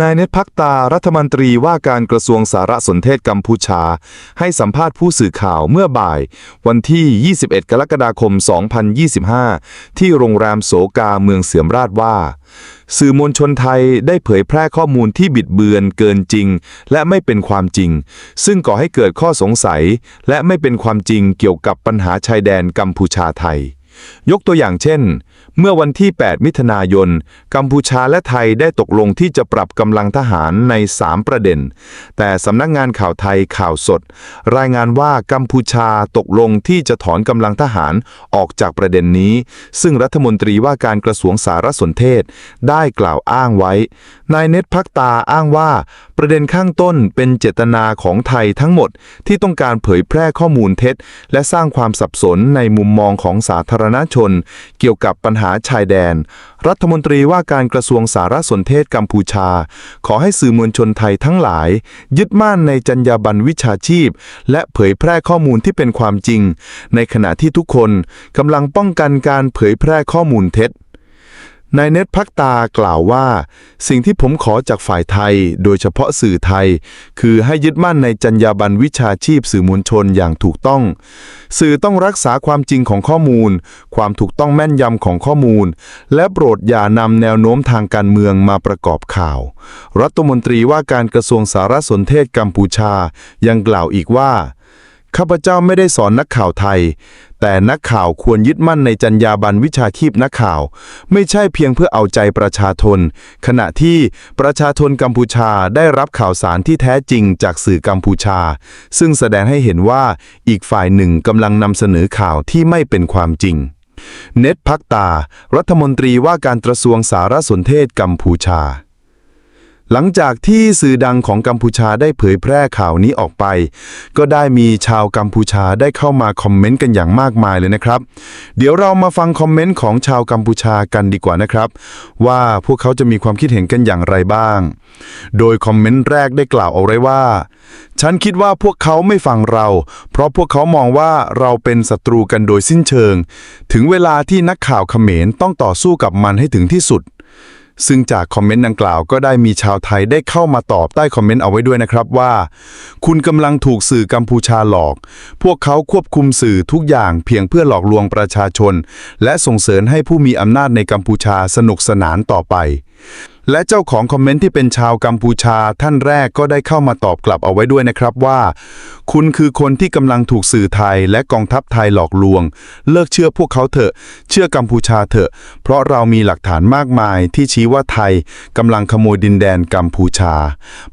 นายเนตพักตารัฐมนตรีว่าการกระทรวงสารสนเทศกัมพูชา ให้สัมภาษณ์ผู้สื่อข่าวเมื่อบ่าย วันที่ 21 กรกฎาคม 2025 ที่โรงแรมโสกาเมืองเสียมราชว่า สื่อมวลชนไทยได้เผยแพร่ข้อมูลที่บิดเบือนเกินจริง และไม่เป็นความจริง ซึ่งก่อให้เกิดข้อสงสัย และไม่เป็นความจริงเกี่ยวกับปัญหาชายแดนกัมพูชาไทย ยกตัวอย่างเช่น เมื่อวันที่ 8 มิถุนายน กัมพูชาและไทยได้ตกลงที่จะปรับกำลังทหารใน 3 ประเด็น แต่สำนักงานข่าวไทยข่าวสด รายงานว่ากัมพูชาตกลงที่จะถอนกำลังทหารออกจากประเด็นนี้ ซึ่งรัฐมนตรีว่าการกระทรวงสารสนเทศ ได้กล่าวอ้างไว้ นายเน็ตพักตาอ้างว่า ประเด็นข้างต้นเป็นเจตนาของไทยทั้งหมดที่ต้องการเผยแพร่ข้อมูลเท็จ และสร้างความสับสนในมุมมองของสาธารณชน เกี่ยวกับปัญหาชายแดน รัฐมนตรีว่าการกระทรวงสารสนเทศกัมพูชา ขอให้สื่อมวลชนไทยทั้งหลาย ยึดมั่นในจรรยาบรรณวิชาชีพ และเผยแพร่ข้อมูลที่เป็นความจริง ในขณะที่ทุกคนกำลังป้องกันการเผยแพร่ข้อมูลเท็จ นายเนตพักตากล่าวว่า สิ่งที่ผมขอจากฝ่ายไทย โดยเฉพาะสื่อไทย คือให้ยึดมั่นในจรรยาบรรณวิชาชีพสื่อมวลชนอย่างถูกต้อง สื่อต้องรักษาความจริงของข้อมูล ความถูกต้องแม่นยำของข้อมูล และโปรดอย่านำแนวโน้มทางการเมืองมาประกอบข่าว รัฐมนตรีว่าการกระทรวงสารสนเทศกัมพูชา ยังกล่าวอีกว่าข้าพเจ้าไม่ได้สอนนักข่าวไทย แต่นักข่าวควรยึดมั่นในจรรยาบรรณวิชาชีพนักข่าว ไม่ใช่เพียงเพื่อเอาใจประชาชนขณะที่ประชาชนกัมพูชาได้รับข่าวสารที่แท้จริงจากสื่อกัมพูชา ซึ่งแสดงให้เห็นว่าอีกฝ่ายหนึ่งกำลังนำเสนอข่าวที่ไม่เป็นความจริง เน็ตพักตา รัฐมนตรีว่าการกระทรวงสารสนเทศกัมพูชา หลังจากที่สื่อดังของกัมพูชาได้เผยแพร่ข่าวนี้ออกไป ก็ได้มีชาวกัมพูชาได้เข้ามาคอมเมนต์กันอย่างมากมายเลยนะครับ เดี๋ยวเรามาฟังคอมเมนต์ของชาวกัมพูชากันดีกว่านะครับ ว่าพวกเขาจะมีความคิดเห็นกันอย่างไรบ้าง โดยคอมเมนต์แรกได้กล่าวเอาไว้ว่า ฉันคิดว่าพวกเขาไม่ฟังเรา เพราะพวกเขามองว่าเราเป็นศัตรูกันโดยสิ้นเชิง ถึงเวลาที่นักข่าวเขมรต้องต่อสู้กับมันให้ถึงที่สุด ซึ่งจากคอมเมนต์ดังกล่าวก็ได้มีชาวไทยได้เข้ามาตอบใต้คอมเมนต์เอาไว้ด้วยนะครับว่า คุณกำลังถูกสื่อกัมพูชาหลอก พวกเขาควบคุมสื่อทุกอย่างเพียงเพื่อหลอกลวงประชาชน และส่งเสริมให้ผู้มีอำนาจในกัมพูชาสนุกสนานต่อไป และเจ้าของคอมเมนต์ที่เป็นชาวกัมพูชาท่านแรกก็ได้เข้ามาตอบกลับเอาไว้ด้วยนะครับว่า คุณคือคนที่กำลังถูกสื่อไทยและกองทัพไทยหลอกลวง เลิกเชื่อพวกเขาเถอะ เชื่อกัมพูชาเถอะ เพราะเรามีหลักฐานมากมายที่ชี้ว่าไทยกำลังขโมยดินแดนกัมพูชา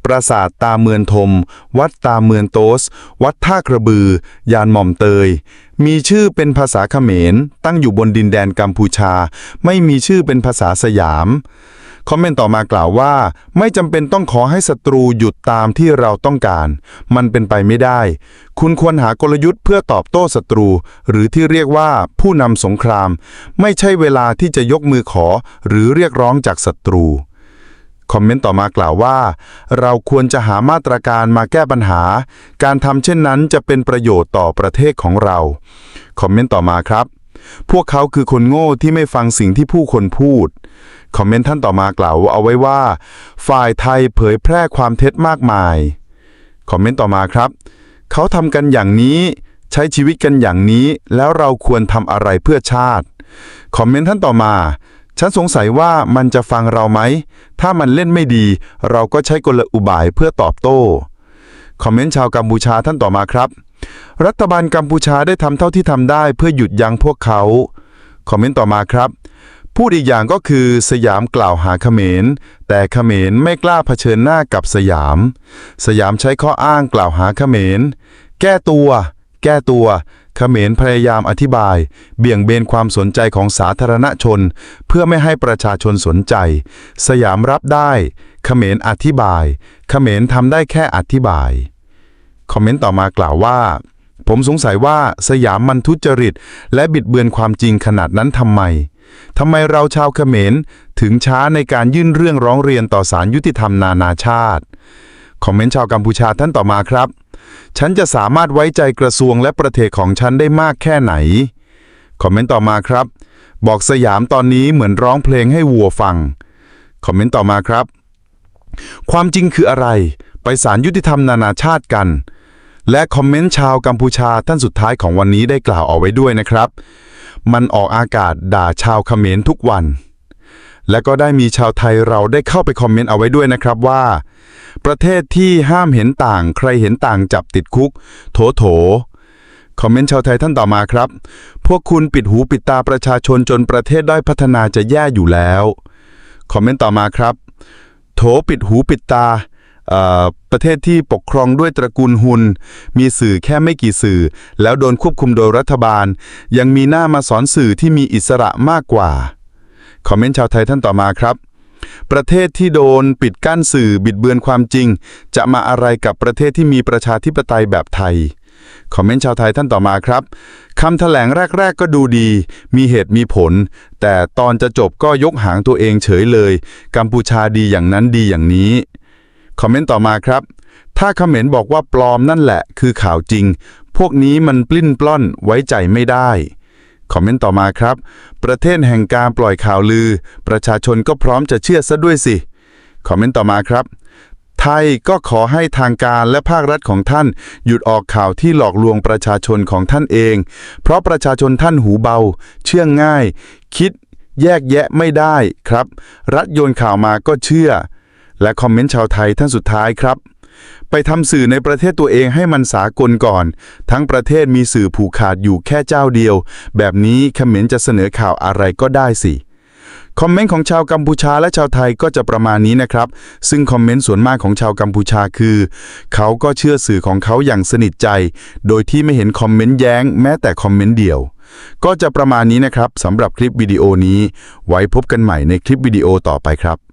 ปราสาทตาเมือนทม วัดตาเมือนโตส วัดท่ากระบือ ยานหม่อมเตยมีชื่อเป็นภาษาเขมร ตั้งอยู่บนดินแดนกัมพูชา ไม่มีชื่อเป็นภาษาสยาม คอมเมนต์ต่อมากล่าวว่า ไม่จำเป็นต้องขอให้ศัตรูหยุดตามที่เราต้องการ มันเป็นไปไม่ได้ คุณควรหากลยุทธ์เพื่อตอบโต้ศัตรู หรือที่เรียกว่าผู้นำสงคราม ไม่ใช่เวลาที่จะยกมือขอ หรือเรียกร้องจากศัตรูคอมเมนต์ต่อมากล่าวว่า เราควรจะหามาตรการมาแก้ปัญหา การทำเช่นนั้นจะเป็นประโยชน์ต่อประเทศของเรา คอมเมนต์ต่อมาครับ พวกเขาคือคนโง่ที่ไม่ฟังสิ่งที่ผู้คนพูด คอมเมนต์ท่านต่อมากล่าวเอาไว้ว่า ฝ่ายไทยเผยแพร่ความเท็จมากมาย คอมเมนต์ต่อมาครับ เขาทำกันอย่างนี้ ใช้ชีวิตกันอย่างนี้ แล้วเราควรทำอะไรเพื่อชาติ คอมเมนต์ท่านต่อมา ฉันสงสัยว่ามันจะฟังเราไหม ถ้ามันเล่นไม่ดี เราก็ใช้กลอุบายเพื่อตอบโต้ คอมเมนต์ชาวกัมพูชาท่านต่อมาครับ รัฐบาลกัมพูชาได้ทำเท่าที่ทำได้เพื่อหยุดยั้งพวกเขา คอมเมนต์ต่อมาครับ พูดอีกอย่างก็คือสยามกล่าวหาเขมร แต่เขมรไม่กล้าเผชิญหน้ากับสยาม สยามใช้ข้ออ้างกล่าวหาเขมร แก้ตัว แก้ตัวเขมรพยายามอธิบาย เบี่ยงเบนความสนใจของสาธารณชน เพื่อไม่ให้ประชาชนสนใจ สยามรับได้เขมรอธิบายเขมรทำได้แค่อธิบาย คอมเมนต์ต่อมากล่าวว่า ผมสงสัยว่าสยามมันทุจริต และบิดเบือนความจริงขนาดนั้นทำไม ทำไมเราชาวเขมรถึงช้าในการยื่นเรื่องร้องเรียนต่อศาลยุติธรรมนานาชาติ คอมเมนต์ชาวกัมพูชาท่านต่อมาครับ ฉันจะสามารถไว้ใจกระทรวงและประเทศของฉันได้มากแค่ไหน คอมเมนต์ต่อมาครับ บอกสยามตอนนี้เหมือนร้องเพลงให้วัวฟัง คอมเมนต์ต่อมาครับ ความจริงคืออะไร ไปศาลยุติธรรมนานาชาติกัน และคอมเมนต์ชาวกัมพูชาท่านสุดท้ายของวันนี้ได้กล่าวเอาไว้ด้วยนะครับ มันออกอากาศด่าชาวเขมรทุกวัน และก็ได้มีชาวไทยเราได้เข้าไปคอมเมนต์เอาไว้ด้วยนะครับว่า ประเทศที่ห้ามเห็นต่างใครเห็นต่างจับติดคุก โถโถคอมเมนต์ชาวไทยท่านต่อมาครับ พวกคุณปิดหูปิดตาประชาชนจนประเทศด้อยพัฒนาจะแย่อยู่แล้ว คอมเมนต์ต่อมาครับ โถปิดหูปิดตา ประเทศที่ปกครองด้วยตระกูลหุน มีสื่อแค่ไม่กี่สื่อ แล้วโดนควบคุมโดยรัฐบาล ยังมีหน้ามาสอนสื่อที่มีอิสระมากกว่า คอมเมนต์ชาวไทยท่านต่อมาครับ ประเทศที่โดนปิดกั้นสื่อบิดเบือนความจริง จะมาอะไรกับประเทศที่มีประชาธิปไตยแบบไทยคอมเมนต์ชาวไทยท่านต่อมาครับคำแถลงแรก ๆ ก็ดูดี มีเหตุมีผล แต่ตอนจะจบก็ยกหางตัวเองเฉยเลย กัมพูชาดีอย่างนั้นดีอย่างนี้ คอมเมนต์ต่อมาครับ ถ้าคอมเมนต์บอกว่าปลอมนั่นแหละ คือข่าวจริง พวกนี้มันปลิ้นปล้อนไว้ใจไม่ได้คอมเมนต์ต่อมาครับ ประเทศแห่งการปล่อยข่าวลือ ประชาชนก็พร้อมจะเชื่อซะด้วยสิคอมเมนต์ต่อมาครับ ไทยก็ขอให้ทางการและภาครัฐของท่าน หยุดออกข่าวที่หลอกลวงประชาชนของท่านเอง เพราะประชาชนท่านหูเบา เชื่องง่าย คิด แยกแยะไม่ได้ครับ รัฐโยนข่าวมาก็เชื่อ และคอมเมนต์ชาวไทยท่านสุดท้ายครับ ไปทำสื่อในประเทศตัวเองให้มันสากลก่อน ทั้งประเทศมีสื่อผูกขาดอยู่แค่เจ้าเดียว แบบนี้คอมเขมรจะเสนอข่าวอะไรก็ได้สิคอมเมนต์ของชาวกัมพูชาและชาวไทยก็จะประมาณนี้นะครับ ซึ่งคอมเมนต์ส่วนมากของชาวกัมพูชาคือ เขาก็เชื่อสื่อของเขาอย่างสนิทใจ โดยที่ไม่เห็นคอมเมนต์แย้งแม้แต่คอมเมนต์เดียว ก็จะประมาณนี้นะครับสำหรับคลิปวิดีโอนี้ ไว้พบกันใหม่ในคลิปวิดีโอต่อไปครับ